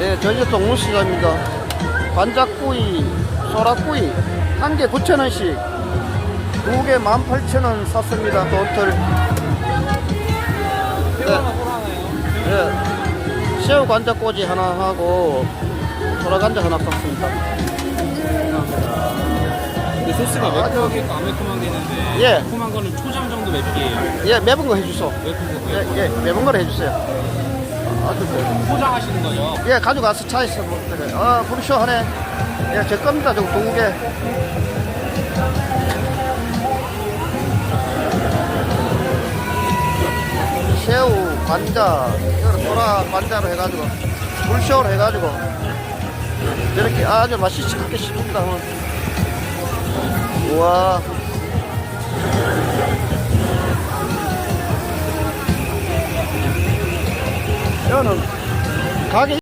예, 저희 동문시장입니다. 관자꾸이, 소라꾸이, 한 개 9,000원씩, 두 개 18,000원 샀습니다. 돈틀. 예, 예. 새우 관자꼬지 하나 하고, 소라관자 하나 샀습니다. 근데 소스가 아, 저- 매콤하게 아매콤하게 있는데 예. 매콤한 거는 초장 정도 맵기예요. 예, 매운 거 해주소. 매콤한 거. 예, 예, 매운 거를 해주세요. 뭐. 포장하시는 거죠? 예, 가져가서 차에서 먹더래. 아, 불이 시원하네. 예, 제 겁니다. 저거 두 개. 새우, 관자, 이거 소라 관자로 해가지고, 불쇼로 해가지고, 이렇게 아주 맛있게 씹습니다. 우와. 이거는 가게